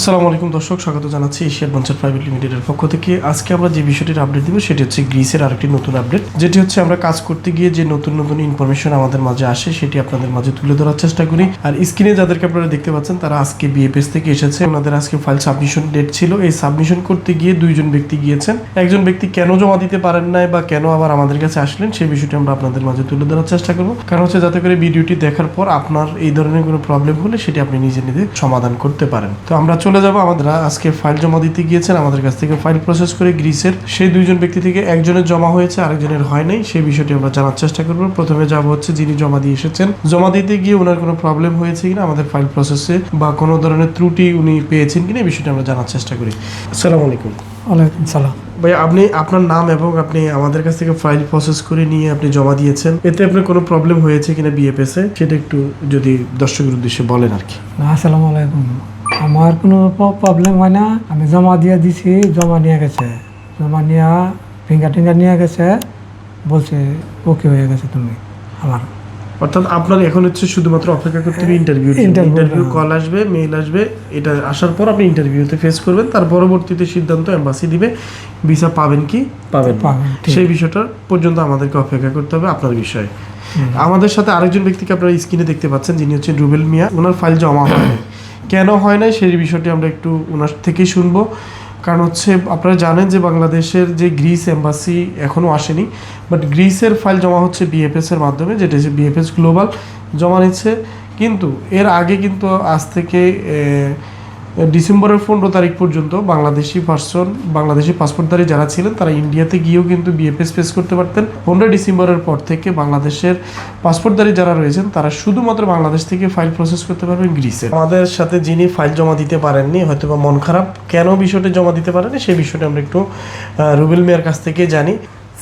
আসসালামু আলাইকুম দর্শক, স্বাগত জানাচ্ছি এশিয়ার বঞ্চার প্রাইভেট লিমিটেডের পক্ষ থেকে। আজকে আমরা যে বিষয়টির আপডেট দিব, সেটি হচ্ছে গ্রিসের আরেকটি নতুন আপডেট যেটি হচ্ছে আমরা কাজ করতে গিয়ে যে নতুন নতুন ইনফরমেশন আমাদের মাঝে আসে, সেটি আপনাদের মাঝে তুলে ধরার চেষ্টা করি। আর স্ক্রিনে যাদেরকে আপনারা দেখতে পাচ্ছেন, তারা আজকে বিএপিএস থেকে এসেছে। ওনাদের আজকে ফাইল সাবমিশন ডেট ছিল। এই সাবমিশন করতে গিয়ে দুইজন ব্যক্তি গিয়েছেন। একজন ব্যক্তি কেন জমা দিতে পারেন নাই বা কেন আবার আমাদের কাছে আসলেন, সেই বিষয়টি আমরা আপনাদের মাঝে তুলে ধরার চেষ্টা করব। কারণ হচ্ছে, যাতে করে ভিডিওটি দেখার পর আপনার এই ধরনের কোনো প্রবলেম হলে, সেটি আপনি নিজে নিজে সমাধান করতে পারেন। তো আমরা চলে যাব। আমাদের আজকে ফাইল জমা দিতে গিয়েছেন। আমাদের কাছ থেকে ফাইল প্রসেস করে গ্রিসের সেই দুইজন ব্যক্তি থেকে একজনের জমা হয়েছে আরেকজনের হয় নাই। সেই বিষয়টি আমরা জানার চেষ্টা করব। প্রথমে যাব হচ্ছে যিনি জমা দিয়ে এসেছেন। জমা দিতে গিয়ে ওনার কোনো প্রবলেম হয়েছে কিনা আমাদের ফাইল প্রসেসে বা কোনো ধরনের ত্রুটি উনি পেয়েছেন কিনা এই বিষয়টি আমরা জানার চেষ্টা করি। আসসালামু আলাইকুম। ওয়ালাইকুম সালাম। ভাই আপনি আপনার নাম এবং আপনি আমাদের কাছ থেকে ফাইল প্রসেস করে নিয়ে আপনি জমা দিয়েছেন এতে আপনার কোনো প্রবলেম হয়েছে কিনা বিএপিএস সেটা একটু যদি দর্শকের উদ্দেশ্যে বলেন আর কি। আসসালামু আলাইকুম। আমার কোনো প্রবলেম হয় না। আমি জমা দিয়ে দিছি জমা নিয়ে গেছে। জমা নিয়ে ফিঙ্গার টিঙ্গার নিয়ে গেছে। বলছে ওকে হয়ে গেছে তুমি আমার। অর্থাৎ আপনার এখন হচ্ছে শুধুমাত্র অপেক্ষা করতে হবে ইন্টারভিউ ইন্টারভিউ হ্যাঁ। কল আসবে মেইল আসবে এটা আসার পর আপনি ইন্টারভিউতে ফেস করবেন। তার পরবর্তীতে সিদ্ধান্ত এম্বাসি দিবে। ভিসা পাবেন কি? পাবেন। পাবেন, সেই বিষয়টা পর্যন্ত আমাদেরকে অপেক্ষা করতে হবে আপনার বিষয়ে। আমাদের সাথে আরেকজন ব্যক্তিকে আপনারা স্ক্রিনে দেখতে পাচ্ছেন যিনি হচ্ছেন রুবেল মিয়া। ওনার ফাইল জমা হয়নি। কেন হয় নাই সেই বিষয়টি আমরা একটু ওনার থেকেই শুনব। কারণ হচ্ছে আপনারা জানেন যে বাংলাদেশের যে গ্রিস এম্বাসি এখনও আসেনি, বাট গ্রিসের ফাইল জমা হচ্ছে বিএফএস এর মাধ্যমে, যেটা হচ্ছে বিএফএস গ্লোবাল জমা নিচ্ছে। কিন্তু এর আগে কিন্তু আজ থেকে ডিসেম্বরের পনেরো তারিখ পর্যন্ত বাংলাদেশি পার্সন বাংলাদেশি পাসপোর্টধারী যারা ছিলেন, তারা ইন্ডিয়াতে গিয়েও কিন্তু বিএফএস ফেস করতে পারতেন। পনেরো ডিসেম্বরের পর থেকে বাংলাদেশের পাসপোর্টধারী যারা রয়েছেন, তারা শুধুমাত্র বাংলাদেশ থেকে ফাইল প্রসেস করতে পারবেন গ্রিসে আমাদের সাথে যিনি ফাইল জমা দিতে পারেননি হয়তো বা মন খারাপ, কেন বিষয়টা জমা দিতে পারেনি সেই বিষয়টা আমরা একটু রুবেল মিয়ার কাছ থেকে জানি।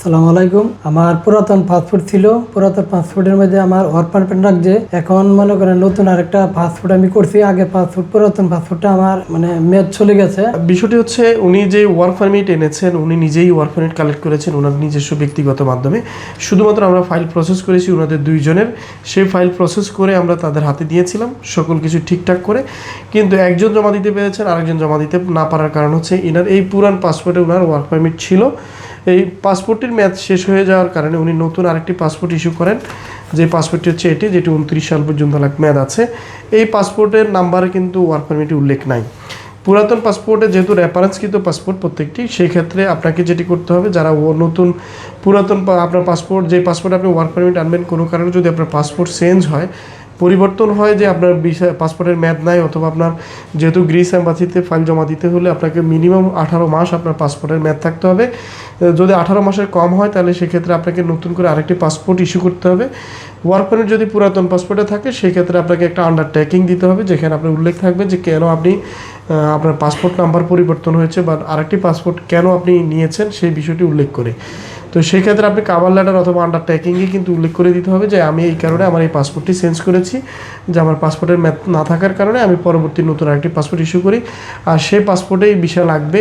সালাম আলাইকুম। আমার পুরাতন পাসপোর্ট ছিল। পুরাতন পাসপোর্টের মধ্যে আমার ওয়ার্ক পারমিট রাখছে এখন মনে করেন নতুন আরেকটা পাসপোর্ট আমি করছি। আগে পাসপোর্ট পুরাতন পাসপোর্টটা আমার মানে মেয়াদ চলে গেছে। বিষয়টি হচ্ছে, উনি যে ওয়ার্ক পারমিট এনেছেন, উনি নিজেই ওয়ার্ক পারমিট কালেক্ট করেছেন ওনার নিজস্ব ব্যক্তিগত মাধ্যমে। শুধুমাত্র আমরা ফাইল প্রসেস করেছি ওনাদের দুইজনের। সেই ফাইল প্রসেস করে আমরা তাদের হাতে দিয়েছিলাম, সকল কিছু ঠিকঠাক করে। কিন্তু একজন জমা দিতে পেরেছেন, আরেকজন জমা দিতে না পারার কারণ হচ্ছে, এনার এই পুরান পাসপোর্টে ওনার ওয়ার্ক পারমিট ছিল। এই পাসপোর্টটির মেয়াদ শেষ হয়ে যাওয়ার কারণে উনি নতুন আরেকটি পাসপোর্ট ইস্যু করেন। যে পাসপোর্টটি হচ্ছে এটি, যেটি উনত্রিশ সাল পর্যন্ত মেয়াদ আছে। এই পাসপোর্টের নাম্বারে কিন্তু ওয়ার্ক পারমিটে উল্লেখ নাই। পুরাতন পাসপোর্টে যেহেতু রেফারেন্সকৃত পাসপোর্ট প্রত্যেকটি, সেই ক্ষেত্রে আপনাকে যেটি করতে হবে, যারা ও নতুন পুরাতন আপনার পাসপোর্ট যে পাসপোর্ট আপনি ওয়ার্ক পারমিট আনবেন, কোনো কারণে যদি আপনার পাসপোর্ট চেঞ্জ হয় পরিবর্তন হয় যে আপনার বিষয় পাসপোর্টের মেয়াদ নাই অথবা আপনার যেহেতু গ্রিস অ্যাম্বাসিতে ফাইল জমা দিতে হলে আপনাকে মিনিমাম আঠারো মাস আপনার পাসপোর্টের মেয়াদ থাকতে হবে। যদি আঠারো মাসের কম হয় তাহলে সেক্ষেত্রে আপনাকে নতুন করে আরেকটি পাসপোর্ট ইস্যু করতে হবে। ওয়ার্ক পারমিট যদি পুরাতন পাসপোর্টে থাকে সেই ক্ষেত্রে আপনাকে একটা আন্ডারটেকিং দিতে হবে, যেখানে আপনার উল্লেখ থাকবে যে কেন আপনি আপনার পাসপোর্ট নাম্বার পরিবর্তন হয়েছে বা আরেকটি পাসপোর্ট কেন আপনি নিয়েছেন, সেই বিষয়টি উল্লেখ করে। তো সেই ক্ষেত্রে আপনি কাভার লেটার অথবা আন্ডারটেকিংয়ে কিন্তু উল্লেখ করে দিতে হবে যে আমি এই কারণে আমার এই পাসপোর্টটি চেঞ্জ করেছি, যে আমার পাসপোর্টের ম্যাথ না থাকার কারণে আমি পরবর্তী নতুন আরেকটি পাসপোর্ট ইস্যু করি। আর সেই পাসপোর্টেই ভিসা লাগবে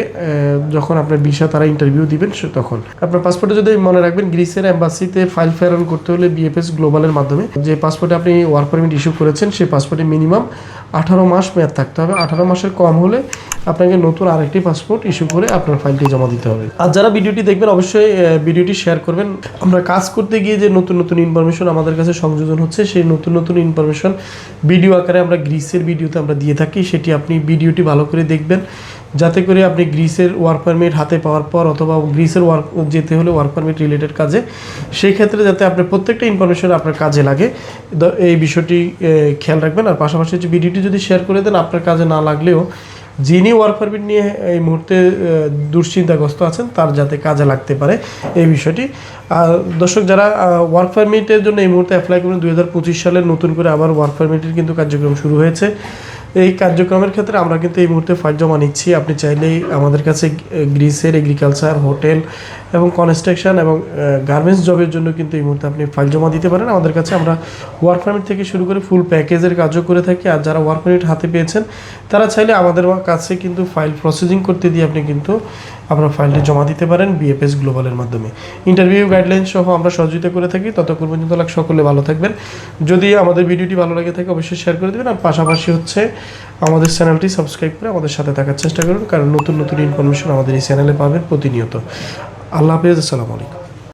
যখন আপনার ভিসা তারা ইন্টারভিউ দিবেন তখন। আপনার পাসপোর্টে যদি মনে রাখবেন, গ্রিসের অ্যাম্বাসিতে ফাইল ফেরন করতে হলে বিএফএস গ্লোবালের মাধ্যমে। যে পাসপোর্টে আপনি ওয়ার্ক পারমিট ইস্যু করেছেন, সেই পাসপোর্টে মিনিমাম আঠারো মাস মেয়াদ থাকতে হবে। আঠারো মাসের কম হলে আপনাকে নতুন আরেকটি পাসপোর্ট ইস্যু করে আপনার ফাইলটি জমা দিতে হবে। আর যারা ভিডিওটি দেখবেন, অবশ্যই ভিডিওটি শেয়ার করবেন। আমরা কাজ করতে গিয়ে যে নতুন নতুন ইনফরমেশন আমাদের কাছে সংযোজন হচ্ছে, সেই নতুন নতুন ইনফরমেশন ভিডিও আকারে আমরা গ্রিসের ভিডিওতে আমরা দিয়ে থাকি। সেটি আপনি ভিডিওটি ভালো করে দেখবেন। যাতে করে আপনি গ্রিসের ওয়ার্ক পারমিট হাতে পাওয়ার পর অথবা গ্রিসের ওয়ার্ক যেতে হলে ওয়ার্ক পারমিট রিলেটেড কাজে সেই ক্ষেত্রে যাতে আপনার প্রত্যেকটা ইনফরমেশন আপনার কাজে লাগে। এই বিষয়টি খেয়াল রাখবেন। আর পাশাপাশি হচ্ছে ভিডিওটি যদি শেয়ার করে দেন, আপনার কাজে না লাগলেও যিনি ওয়ার্ক নিয়ে এই মুহূর্তে দুশ্চিন্তাগ্রস্ত আছেন, তার যাতে কাজে লাগতে পারে এই বিষয়টি। আর দর্শক যারা ওয়ার্ক পারমিটের জন্য এই মুহূর্তে অ্যাপ্লাই করবেন, দুই হাজার পঁচিশ সালে নতুন করে আবার ওয়ার্ক পারমিটের কিন্তু কার্যক্রম শুরু হয়েছে। এই কার্যক্রমের ক্ষেত্রে আমরা কিন্তু এই মুহূর্তে ফাইল জমা নিচ্ছি। আপনি চাইলেই আমাদের কাছে গ্রিসের এগ্রিকালচার হোটেল এবং কনস্ট্রাকশন এবং গার্মেন্টস জবের জন্য কিন্তু এই মুহূর্তে আপনি ফাইল জমা দিতে পারেন। আমাদের কাছে আমরা ওয়ার্ক পারমিট থেকে শুরু করে ফুল প্যাকেজের কাজও করে থাকি। আর যারা ওয়ার্ক পারমিট হাতে পেয়েছেন, তারা চাইলে আমাদের কাছে কিন্তু ফাইল প্রসেসিং করতে দিয়ে আপনি কিন্তু আপনারা ফাইলটি জমা দিতে পারেন বিএফএস গ্লোবালের মাধ্যমে। ইন্টারভিউ গাইডলাইন সহ আমরা সহযোগিতা করে থাকি। ততক্ষণ পর্যন্ত লাগ সকলে ভালো থাকবেন। যদি আমাদের ভিডিওটি ভালো লাগে থাকে, অবশ্যই শেয়ার করে দেবেন। আর পাশাপাশি হচ্ছে আমাদের চ্যানেলটি সাবস্ক্রাইব করে আমাদের সাথে থাকার চেষ্টা করুন। কারণ নতুন নতুন ইনফরমেশন আমাদের এই চ্যানেলে পাবেন প্রতিনিয়ত। আল্লাহ হাফেজ, আসসালামু আলাইকুম।